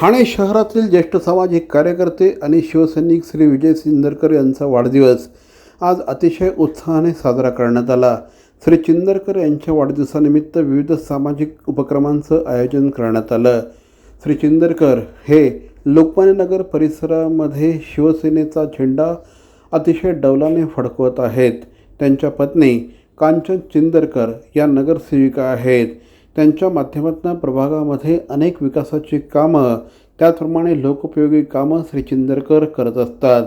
ठाणे शहरातील ज्येष्ठ सामाजिक कार्यकर्ते आणि शिवसैनिक श्री विजय सिंदरकर यांचा वाढदिवस आज अतिशय उत्साहाने साजरा करण्यात आला. श्री चिंदरकर यांच्या वाढदिवसानिमित्त विविध सामाजिक उपक्रमांचं आयोजन करण्यात आलं. श्री चिंदरकर हे लोकमान्यनगर परिसरामध्ये शिवसेनेचा झेंडा अतिशय डौलाने फडकवत आहेत. त्यांच्या पत्नी कांचन चिंदरकर या नगरसेविका आहेत. त्यांच्या माध्यमातून प्रभागामध्ये अनेक विकासाची कामं त्याचप्रमाणे लोकोपयोगी कामं श्री चिंदरकर करत असतात.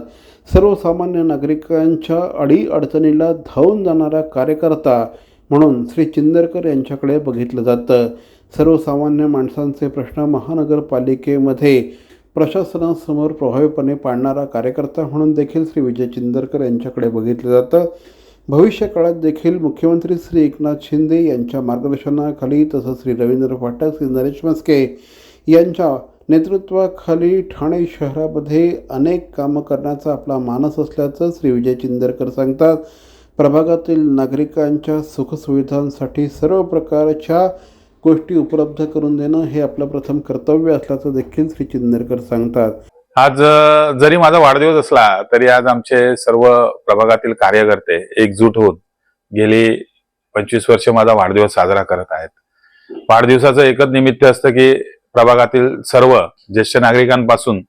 सर्वसामान्य नागरिकांच्या अडीअडचणीला धावून जाणारा कार्यकर्ता म्हणून श्री चिंदरकर यांच्याकडे बघितलं जातं. सर्वसामान्य माणसांचे प्रश्न महानगरपालिकेमध्ये प्रशासनासमोर प्रभावीपणे पाडणारा कार्यकर्ता म्हणून देखील श्री विजय चिंदरकर यांच्याकडे बघितलं जातं. भविष्य काळात देखील मुख्यमंत्री श्री एकनाथ शिंदे यांच्या मार्गदर्शनाखाली तसंच श्री रवींद्र फाटक श्री नरेश मस्के यांच्या नेतृत्वाखाली ठाणे शहरामध्ये अनेक कामं करण्याचा आपला मानस असल्याचं श्री विजय चिंदरकर सांगतात. प्रभागातील नागरिकांच्या सुखसुविधांसाठी सर्व प्रकारच्या गोष्टी उपलब्ध करून देणं हे आपलं प्रथम कर्तव्य असल्याचं देखील श्री चिंदरकर सांगतात. आज जरी माझा वाढदिवस असला तरी आज आमचे सर्व प्रभागातील कार्यकर्ते एकजूट होऊन गेली पंचवीस वर्ष माझा वाढदिवस साजरा करत आहेत. वाढदिवसाचं एकच निमित्त असतं की प्रभागातील सर्व ज्येष्ठ नागरिकांपासून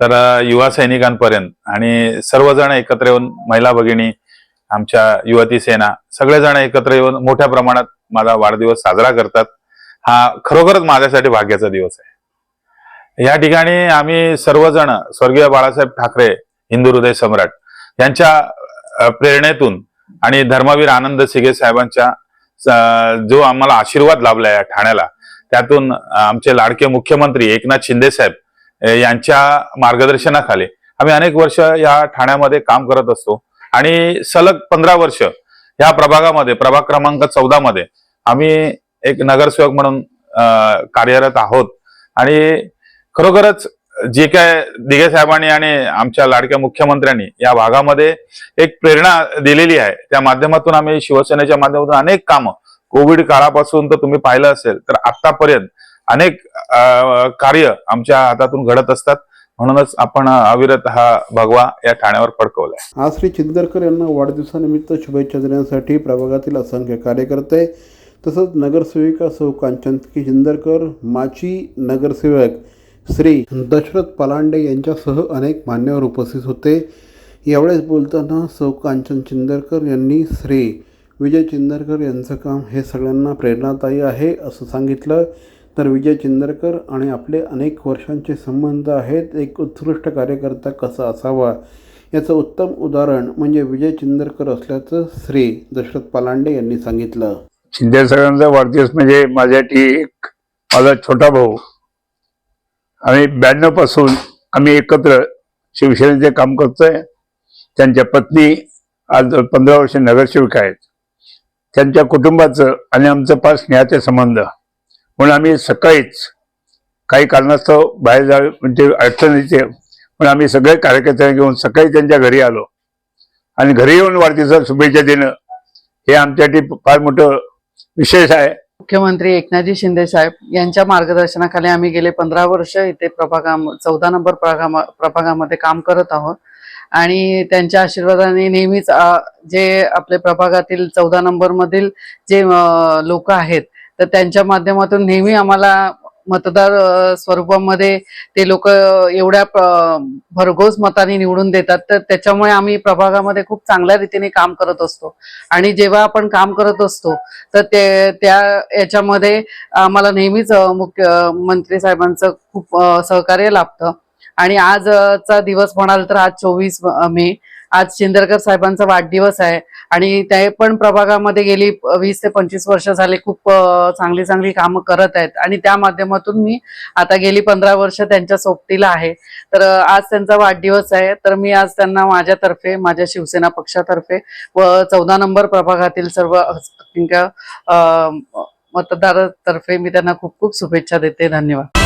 तर युवा सैनिकांपर्यंत आणि सर्वजण एकत्र येऊन महिला भगिनी आमच्या युवती सेना सगळेजण एकत्र येऊन मोठ्या प्रमाणात माझा वाढदिवस साजरा करतात. हा खरोखरच माझ्यासाठी भाग्याचा दिवस आहे. या ठिकाणी आम्ही सर्वजण स्वर्गीय बाळासाहेब ठाकरे हिंदू हृदय सम्राट यांच्या प्रेरणेतून आणि धर्मवीर आनंद सिगे साहेबांच्या जो आम्हाला आशीर्वाद लाभला या ठाण्याला त्यातून आमचे लाडके मुख्यमंत्री एकनाथ शिंदे साहेब यांच्या मार्गदर्शनाखाली आम्ही अनेक वर्ष या ठाण्यामध्ये काम करत असतो. आणि सलग पंधरा वर्ष या प्रभागामध्ये प्रभाग क्रमांक चौदा मध्ये आम्ही एक नगरसेवक म्हणून कार्यरत आहोत. आणि खरोखरच जे काय दिघे साहेबांनी आणि आमच्या लाडक्या मुख्यमंत्र्यांनी या भागामध्ये एक प्रेरणा दिलेली आहे. त्या माध्यमातून आम्ही शिवसेनेच्या माध्यमातून अनेक कामं कोविड काळापासून तर तुम्ही पाहिलं असेल तर आतापर्यंत अनेक कार्य आमच्या हातातून घडत असतात. म्हणूनच आपण अविरत हा भगवा या ठाण्यावर फडकवलाय. आज श्री चिंदरकर यांना वाढदिवसानिमित्त शुभेच्छा देण्यासाठी प्रभागातील असंख्य कार्यकर्ते तसंच नगरसेविका सौ कांचन चिंदरकर माची नगरसेवक श्री दशरथ पलांडे यांच्यासह अनेक मान्यवर उपस्थित होते. यावेळेस बोलताना सौ कांचन चिंदरकर यांनी श्री विजय चिंदरकर यांचं काम हे सगळ्यांना प्रेरणादायी आहे असं सांगितलं. तर विजय चिंदरकर आणि आपले अनेक वर्षांचे संबंध आहेत एक उत्कृष्ट कार्यकर्ता कसा असावा? याचं उत्तम उदाहरण म्हणजे विजय चिंदरकर असल्याचं श्री दशरथ पालांडे यांनी सांगितलं. चिंदर सरांचा वाढदिवस म्हणजे माझ्यासाठी एक माझा छोटा भाऊ. आम्ही ब्याण्णवपासून आम्ही एकत्र शिवसेनेचे काम करतोय त्यांच्या पत्नी आज पंधरा वर्ष नगरसेविका आहेत. त्यांच्या कुटुंबाचं आणि आमचं फार स्नेहाचे संबंध. म्हणून आम्ही सकाळीच काही कारणास्तव बाहेर जा म्हणजे अडचण येते. पण आम्ही सगळे कार्यकर्त्यांना घेऊन सकाळी त्यांच्या घरी आलो. आणि घरी येऊन वाढदिवसाला शुभेच्छा देणं हे आमच्यासाठी फार मोठं विशेष आहे. मुख्यमंत्री एकनाथजी शिंदे साहेब यांच्या मार्गदर्शनाखाली आम्ही गेले पंधरा वर्ष इथे प्रभागा चौदा नंबर प्रभागा प्रभागामध्ये काम करत आहोत. आणि त्यांच्या आशीर्वादाने नेहमीच जे आपले प्रभागातील चौदा नंबरमधील जे लोक आहेत तर त्यांच्या माध्यमातून नेहमी आम्हाला मतदार स्वरूपामध्ये ते लोक एवढ्या भरघोस मताने निवडून देतात. तर त्याच्यामुळे आम्ही प्रभागामध्ये खूप चांगल्या रीतीने काम करत असतो. आणि जेव्हा आपण काम करत असतो तर ते त्या याच्यामध्ये आम्हाला नेहमीच मुख्य मंत्री साहेबांचं खूप सहकार्य लाभतं. आणि आजचा दिवस म्हणाल तर आज चोवीस मे. आज शिंदरकर साहेबांचा वाढदिवस आहे आणि ते पण प्रभागामध्ये गेली वीस ते पंचवीस वर्ष झाले खूप चांगली चांगली कामं करत आहेत. आणि त्या माध्यमातून मी आता गेली पंधरा वर्ष त्यांच्या सोबतीला आहे. तर आज त्यांचा वाढदिवस आहे. तर मी आज त्यांना माझ्यातर्फे माझ्या शिवसेना पक्षातर्फे व चौदा नंबर प्रभागातील सर्व मतदारातर्फे मी त्यांना खूप खूप शुभेच्छा देते. धन्यवाद.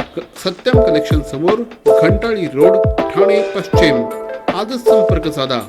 सत्यम कलेक्शन समोर घंटाळी रोड ठाणे पश्चिम. आजच संपर्क साधा.